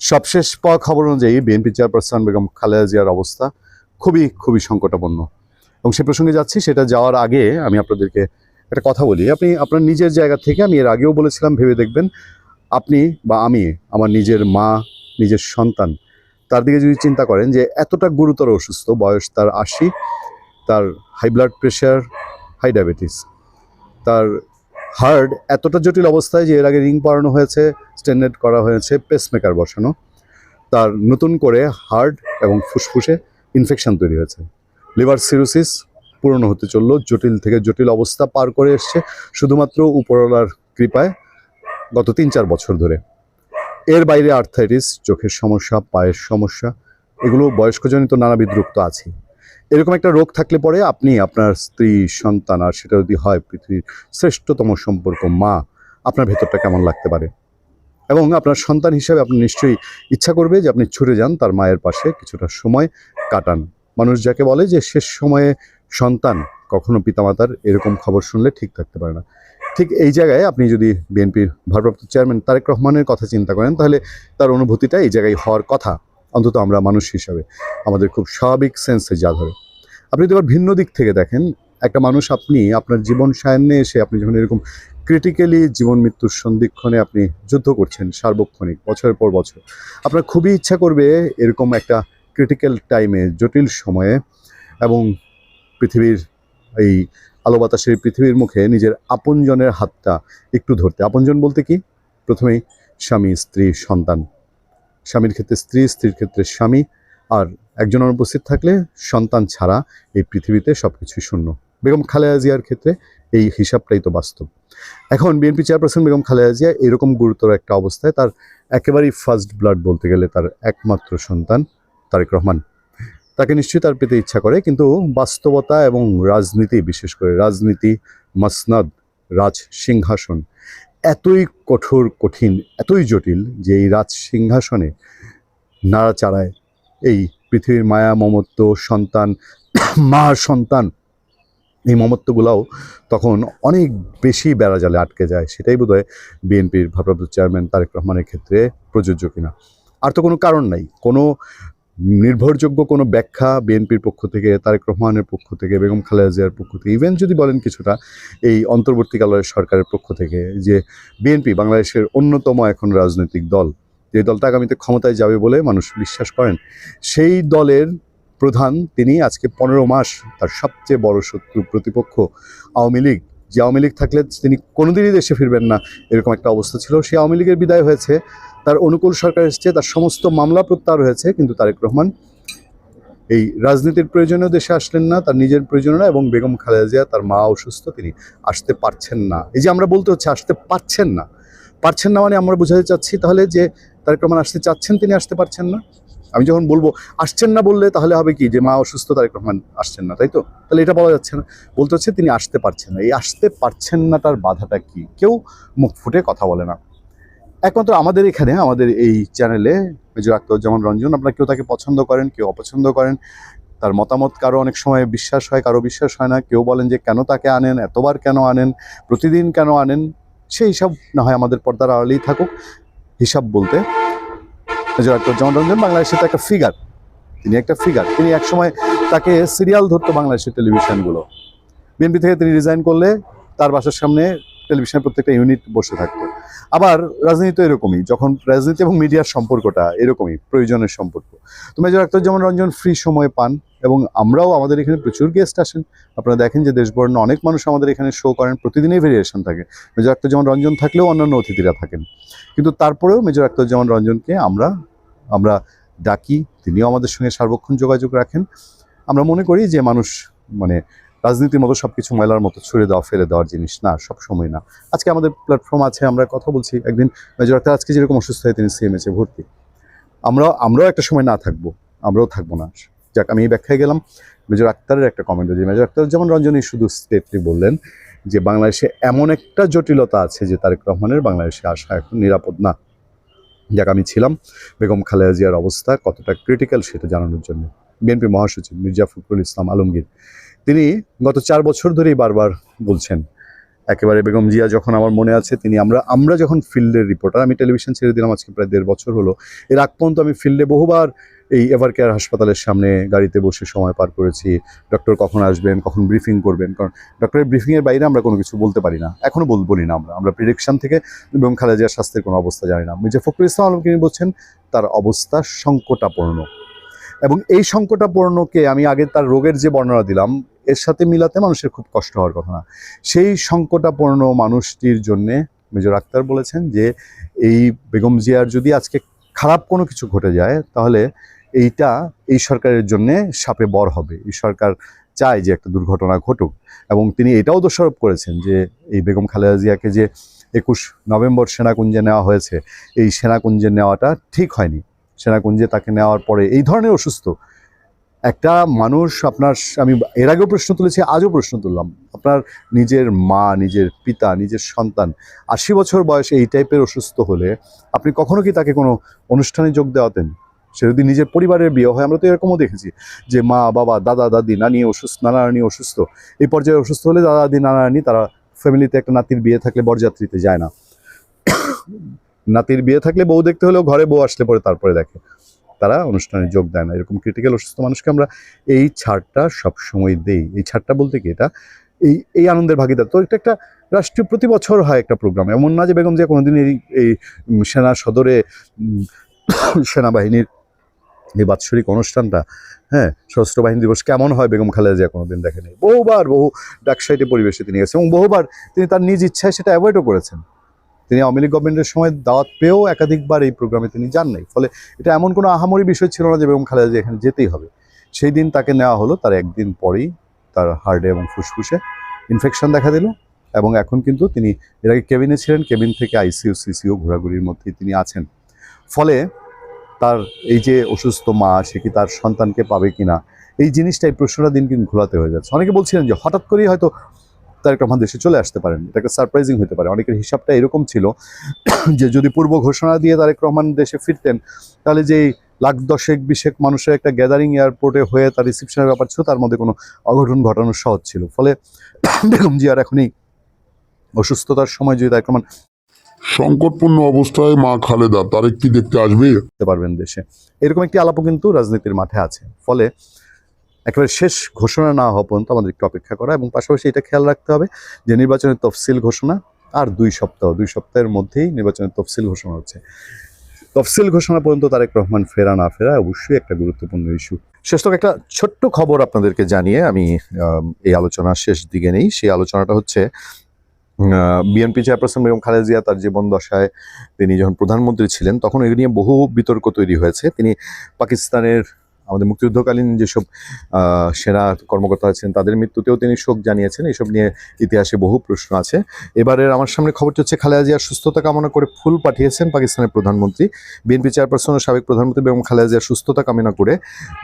সবশেষ পাওয়া খবর অনুযায়ী বিএনপি চেয়ারপারসন বেগম খালেদা জিয়ার অবস্থা খুবই খুবই সংকটাপন্ন। এবং সে প্রসঙ্গে যাচ্ছি, সেটা যাওয়ার আগে আমি আপনাদেরকে একটা কথা বলি। আপনি আপনার নিজের জায়গা থেকে আমি এর আগেও বলেছিলাম, ভেবে দেখবেন, আপনি বা আমি, আমার নিজের মা, নিজের সন্তান, তার দিকে যদি চিন্তা করেন যে এতটা গুরুতর অসুস্থ, বয়স তার আশি, তার high blood pressure, high diabetes, তার হার্ট এতটা জটিল অবস্থায় যে এর আগে রিং পরানো হয়েছে, স্ট্যান্ডার্ড করা হয়েছে পেসমেকার বসানো। তার নতুন করে হার্ড এবং ফুসফুসে ইনফেকশন তৈরি হয়েছে। লিভার সিরোসিস পুরনো হতে চলল, জটিল থেকে জটিল অবস্থা পার করে এসছে, শুধুমাত্র উপরওয়ালার কৃপায় গত তিন চার বছর ধরে। এর বাইরে আর্থাইটিস চোখের সমস্যা, পায়ের সমস্যা, এগুলো বয়স্কজনিত নানাবিধ রোগ তো আছে এরকম একটা রোগ থাকলে পরে আপনি আপনার স্ত্রী, সন্তান আর সেটা যদি হয় পৃথিবীর শ্রেষ্ঠতম সম্পর্ক মা, আপনার ভেতরটা কেমন লাগতে পারে? এবং আপনার সন্তান হিসাবে আপনি নিশ্চয়ই ইচ্ছা করবে যে আপনি ছুটে যান, তার মায়ের পাশে কিছুটা সময় কাটান। মানুষ যাকে বলে যে শেষ সময়ে সন্তান, কখনো পিতামাতার এরকম খবর শুনলে ঠিক থাকতে পারে না। ঠিক এই জায়গায় আপনি যদি বিএনপির ভারপ্রাপ্ত চেয়ারম্যান তারেক রহমানের কথা চিন্তা করেন, তাহলে তার অনুভূতিটা এই জায়গায় হওয়ার কথা। অন্তত আমরা মানুষ হিসাবে আমাদের খুব স্বাভাবিক সেন্সে যা ধরে। আপনি যদি ভিন্ন দিক থেকে দেখেন, একটা মানুষ আপনি আপনার জীবন সায়ান্নে এসে আপনি যখন এরকম ক্রিটিক্যালি জীবন মৃত্যুর সন্ধিক্ষণে আপনি যুদ্ধ করছেন সার্বক্ষণিক, বছরের পর বছর, আপনার খুবই ইচ্ছা করবে এরকম একটা ক্রিটিক্যাল টাইমে জটিল সময়ে এবং পৃথিবীর এই আলো বাতাসের পৃথিবীর মুখে নিজের আপনজনের হাতটা একটু ধরতে। আপনজন বলতে কি? প্রথমেই স্বামী, স্ত্রী, সন্তান। স্বামীর ক্ষেত্রে স্ত্রী, স্ত্রীর ক্ষেত্রে স্বামী, আর একজন অনুপস্থিত থাকলে সন্তান ছাড়া এই পৃথিবীতে সব কিছুই শূন্য। বেগম খালেদা জিয়ার ক্ষেত্রে এই হিসাবটাই তো বাস্তব। এখন বিএনপি চেয়ারপারসন বেগম খালেদা জিয়া এরকম গুরুতর একটা অবস্থায় তার একেবারেই ফার্স্ট ব্লাড বলতে গেলে তার একমাত্র সন্তান তারেক রহমান। তাকে নিশ্চয়ই তার পেতে ইচ্ছা করে, কিন্তু বাস্তবতা এবং রাজনীতি, বিশেষ করে রাজনীতি, মাসনাদ, রাজ সিংহাসন এতই কঠোর, কঠিন, এতই জটিল যে এই রাজ সিংহাসনে নাড়াচাড়ায় এই পৃথিবীর মায়া, মমত্ব, সন্তান, মা, সন্তান, এই মমত্বগুলাও তখন অনেক বেশি বেড়াজালে আটকে যায়। সেটাই বোধহয় বিএনপির ভারপ্রাপ্ত চেয়ারম্যান তারেক রহমানের ক্ষেত্রে প্রযোজ্য কিনা। আর তো কোনো কারণ নাই। কোনো নির্ভরযোগ্য কোনো ব্যাখ্যা বিএনপির পক্ষ থেকে, তারেক রহমানের পক্ষ থেকে, বেগম খালেদা জিয়ার পক্ষ থেকে ইভেন যদি বলেন কিছুটা এই অন্তর্বর্তীকালের সরকারের পক্ষ থেকে যে বিএনপি বাংলাদেশের অন্যতম এখন রাজনৈতিক দল, যে দলটা আগামীতে ক্ষমতায় যাবে বলে মানুষ বিশ্বাস করেন, সেই দলের প্রধান তিনি আজকে পনেরো মাস তার সবচেয়ে বড় শত্রু প্রতিপক্ষ আওয়ামী লীগ। যে আওয়ামী লীগ থাকলে তিনি কোনোদিনই দেশে ফিরবেন না, এরকম একটা অবস্থা ছিল। সেই আওয়ামী লীগের বিদায় হয়েছে। তার অনুকূল সরকার এসেছে, তার সমস্ত মামলা প্রত্যাহার হয়েছে, কিন্তু তারেক রহমান এই রাজনীতির প্রয়োজনেও দেশে আসলেন না, তার নিজের প্রয়োজনে না, এবং বেগম খালেদা জিয়া, তার মা অসুস্থ, তিনি আসতে পারছেন না। এই যে আমরা বলতে হচ্ছে আসতে পারছেন না পারছেন না মানে আমরা বোঝাতে চাচ্ছি তাহলে যে তারেক রহমান আসতে চাচ্ছেন, তিনি আসতে পারছেন না। আমি যখন বলব, আসছেন না বললে তাহলে হবে কি? যে মা অসুস্থ, তারেক রহমান আসছেন না, তাই তো? তাহলে এটা বলা যাচ্ছে না। বলতে হচ্ছে তিনি আসতে পারছেন না। এই আসতে পারছেন না তার বাধাটা কি? কেউ মুখ ফুটে কথা বলে না। একমাত্র আমাদের এখানে, আমাদের এই চ্যানেলে মেজর আক্তারুজ্জামান রঞ্জন, আপনারা কেউ তাকে পছন্দ করেন, কেউ অপছন্দ করেন, তার মতামত কারও অনেক সময় বিশ্বাস হয়, কারও বিশ্বাস হয় না। কেউ বলেন যে, কেন তাকে আনেন? এতবার কেন আনেন? প্রতিদিন কেন আনেন? সেই হিসাব না হয় আমাদের পর্দার আড়ালেই থাকুক। হিসাব বলতে মেজর আক্তারুজ্জামান রঞ্জন বাংলাদেশের তো একটা ফিগার তিনি একটা ফিগার তিনি একসময় তাকে সিরিয়াল ধরতো বাংলাদেশের টেলিভিশনগুলো বিএনপি থেকে তিনি রিজাইন করলে তার বাসার সামনে টেলিভিশনের প্রত্যেকটা ইউনিট বসে থাকতো। আবার রাজনীতি তো এরকমই, যখন রাজনীতি এবং মিডিয়ার সম্পর্কটা এরকমই, প্রয়োজনের সম্পর্ক। তো মেজর আক্তার যেমন রঞ্জন ফ্রি সময় পান এবং আমরাও আমাদের এখানে প্রচুর গেস্ট আসেন। আপনারা দেখেন যে দেশবর্ণ অনেক মানুষ আমাদের এখানে শো করেন, প্রতিদিনই ভেরিয়েশন থাকে। মেজর আক্তার যেমন রঞ্জন থাকলেও অন্যান্য অতিথিরা থাকেন। কিন্তু তারপরেও মেজর আক্তার যেমন রঞ্জনকে আমরা আমরা ডাকি, তিনিও আমাদের সঙ্গে সার্বক্ষণ যোগাযোগ রাখেন। আমরা মনে করি যে মানুষ মানে রাজনীতির মতো সব কিছু ময়লার মতো ছুড়ে দেওয়া, ফেলে দেওয়ার জিনিস না সব সময় না। আজকে আমাদের প্ল্যাটফর্ম আছে, আমরা কথা বলছি। একদিন মেজর আক্তার আজকে যেরকম অসুস্থ হয়ে তিনি সিএমএসে ভর্তি। আমরা, আমরাও একটা সময় না থাকব, আমরাও থাকব না। যাক, আমি এই ব্যাখ্যায় গেলাম। মেজর আক্তারের একটা কমেন্ট যে, মেজর আক্তার যেমন রঞ্জনী শুধু স্টেটলি বললেন যে, বাংলাদেশে এমন একটা জটিলতা আছে যে, তারেক রহমানের বাংলাদেশে আসা এখন নিরাপদ না। যাক, আমি ছিলাম বেগম খালেদা জিয়ার অবস্থা কতটা ক্রিটিক্যাল সেটা জানানোর জন্য। বিএনপি মহাসচিব মির্জা ফখরুল ইসলাম আলমগীর। তিনি গত চার বছর ধরেই বারবার বলছেন, একেবারে বেগম জিয়া যখন আমার মনে আছে, তিনি আমরা আমরা যখন ফিল্ডের রিপোর্টার আমি টেলিভিশন ছেড়ে দিলাম, আজকে প্রায় দেড় বছর হলো, এর আগ পর্যন্ত আমি ফিল্ডে বহুবার এই এভার কেয়ার হাসপাতালের সামনে গাড়িতে বসে সময় পার করেছি। ডক্টর কখন আসবেন, কখন ব্রিফিং করবেন, কারণ ডক্টরের ব্রিফিংয়ের বাইরে আমরা কোনো কিছু বলতে পারি না। এখনও বল, বলি না আমরা। আমরা প্রিডিকশন থেকে এবং খালেদা জিয়ার স্বাস্থ্যের কোনো অবস্থা জানি না। মির্জা ফখরুল ইসলাম আলম তিনি বলছেন, তার অবস্থা সংকটাপূর্ণ এবং এই সংকটাপূর্ণকে আমি আগে তার রোগের যে বর্ণনা দিলাম, এর সাথে মিলাতে মানুষের খুব কষ্ট হওয়ার কথা না। সেই সংকটাপূর্ণ মানুষটির জন্যে মেজর আক্তার বলেছেন যে, এই বেগম জিয়ার যদি আজকে খারাপ কোনো কিছু ঘটে যায়, তাহলে এইটা এই সরকারের জন্যে সাপে বর হবে। এই সরকার চায় যে একটা দুর্ঘটনা ঘটুক। এবং তিনি এটাও দোষারোপ করেছেন যে, এই বেগম খালেদা জিয়াকে যে একুশ নভেম্বর সেনাকুঞ্জে নেওয়া হয়েছে, এই সেনাকুঞ্জে নেওয়াটা ঠিক হয়নি। সেনাকুঞ্জে তাকে নেওয়ার পরে এই ধরনের অসুস্থ। একটা মানুষ আপনার, আমি এর আগেও প্রশ্ন তুলেছি, আজও প্রশ্ন তুললাম। আপনার নিজের মা, নিজের পিতা, নিজের সন্তান আশি বছর বয়সে এই টাইপের অসুস্থ হলে আপনি কখনো কি তাকে কোনো অনুষ্ঠানে যোগ দেওয়াতেন? সে যদি নিজের পরিবারের বিয়ে হয়, আমরা তো এরকমও দেখেছি যে মা, বাবা, দাদা, দাদি, নানি অসুস্থ নানা অসুস্থ। এই পর্যায়ে অসুস্থ হলে দাদা, দাদি নানি তারা ফ্যামিলিতে একটা নাতির বিয়ে থাকলে বরযাত্রীতে যায় না। নাতির বিয়ে থাকলে বউ দেখতে হলেও ঘরে বউ আসলে পরে তারপরে দেখে। তারা অনুষ্ঠানে যোগ দেয় না। এরকম ক্রিটিক্যাল অসুস্থ মানুষকে আমরা এই ছাড়টা সবসময় দেই। এই ছাড়টা বলতে কি এটা? এই এই আনন্দের ভাগিদার। তো এটা একটা রাষ্ট্রীয় প্রতি বছর হয় একটা প্রোগ্রাম এমন না যে বেগম যে কোনোদিন এই এই সেনা সদরে সেনাবাহিনীর এই বাৎসরিক অনুষ্ঠানটা হ্যাঁ সশস্ত্র বাহিনী দিবস কেমন হয় বেগম খালেদা জিয়া কোনোদিন দেখেনি বহুবার বহু ডাকসাইটে পরিবেশে তিনি গেছেন এবং বহুবার তিনি তার নিজ ইচ্ছায় সেটা অ্যাভয়েডও করেছেন। তিনি আওয়ামী লীগ গভর্নমেন্টের সময় দাওয়াত পেয়েও একাধিকবার এই প্রোগ্রামে তিনি যান নাই। ফলে এটা এমন কোনো আহামরি বিষয় ছিল না যে বেগম খালেদা এখানে যেতেই হবে। সেই দিন তাকে নেওয়া হলো, তার একদিন পরেই তার হার্টে এবং ফুসফুসে ইনফেকশন দেখা দিল এবং এখন কিন্তু তিনি, এর আগে কেবিনে ছিলেন, কেবিন থেকে আইসিইউ সিসিও ঘোরাঘুরির মধ্যেই তিনি আছেন। ফলে তার এই যে অসুস্থ মা, সে কি তার সন্তানকে পাবে কিনা, এই জিনিসটা এই প্রশ্নটা দিন কিন্তু ঘোলাতে হয়ে যাচ্ছে। অনেকে বলছিলেন যে হঠাৎ করেই হয়তো তারেক রহমান দেশে চলে আসতে পারেন। এটা একটা সারপ্রাইজিং হতে পারে। অনেকের হিসাবটা এরকম ছিল যে যদি পূর্ব ঘোষণা দিয়ে তারেক রহমান দেশে ফিরতেন তাহলে যে লাখ দশেক বিশেক মানুষের একটা গ্যাদারিং এয়ারপোর্টে হয়ে তার রিসিপশনের ব্যাপার ছিল তার মধ্যে কোনো অঘটন ঘটানো সহজ ছিল। ফলে বেগম জিয়ার এখনই অসুস্থতার সময় যদি তারেক রহমান সংকটপূর্ণ অবস্থায় মা খালেদা তারেক কি দেখতে আসবে? পারবেন দেশে। এরকম একটি আলাপও কিন্তু রাজনীতির মাঠে আছে। ফলে একেবারে শেষ ঘোষণা না হওয়া পর্যন্ত আমাদের একটু অপেক্ষা করা এবং পাশাপাশি এটা খেয়াল রাখতে হবে যে নির্বাচনের তফসিল ঘোষণা আর দুই সপ্তাহ, দুই সপ্তাহের মধ্যেই নির্বাচনের তফসিল ঘোষণা হচ্ছে। তফসিল ঘোষণা পর্যন্ত তারেক রহমান ফেরা না ফেরা অবশ্যই একটা গুরুত্বপূর্ণ ইস্যু। শেষ তক একটা ছোট্ট খবর আপনাদেরকে জানিয়ে আমি এই আলোচনার শেষ দিকে নেই। সেই আলোচনাটা হচ্ছে বিএনপি চেয়ারপারসন বেগম খালেদা জিয়া তার জীবন দশায় তিনি যখন প্রধানমন্ত্রী ছিলেন, তখন এ নিয়ে বহু বিতর্ক তৈরি হয়েছে। তিনি পাকিস্তানের আমাদের মুক্তিযুদ্ধকালীন যেসব সেনা কর্মকর্তা আছেন, তাদের মৃত্যুতেও তিনি শোক জানিয়েছেন। এসব নিয়ে ইতিহাসে বহু প্রশ্ন আছে। এবারের আমার সামনে খবরটি হচ্ছে, খালেদা জিয়ার সুস্থতা কামনা করে ফুল পাঠিয়েছেন পাকিস্তানের প্রধানমন্ত্রী। বিএনপি চেয়ারপারসন ও সাবেক প্রধানমন্ত্রী বেগম খালেদা জিয়ার সুস্থতা কামনা করে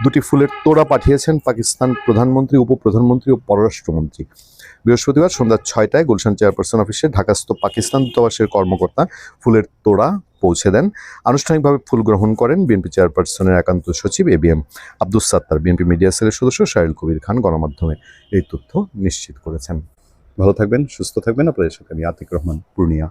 দুটি ফুলের তোড়া পাঠিয়েছেন পাকিস্তান প্রধানমন্ত্রী, উপপ্রধানমন্ত্রী ও পররাষ্ট্রমন্ত্রী। বৃহস্পতিবার সন্ধ্যা ছয়টায় গুলশান চেয়ারপারসন অফিসে ঢাকাস্থ পাকিস্তান দূতাবাসের কর্মকর্তা ফুলের তোড়া পৌঁছে দেন। আনুষ্ঠানিকভাবে ফুল গ্রহণ করেন বিএনপি চেয়ারপারসনের একান্ত সচিব A B M Abdus Sattar. BNP media সেলের সদস্য শাহিল কবির খান গণমাধ্যমে এই তথ্য নিশ্চিত করেছেন। ভালো থাকবেন, সুস্থ থাকবেন। আপনাদের সাথে আমি আতিক রহমান, পূর্ণিয়া।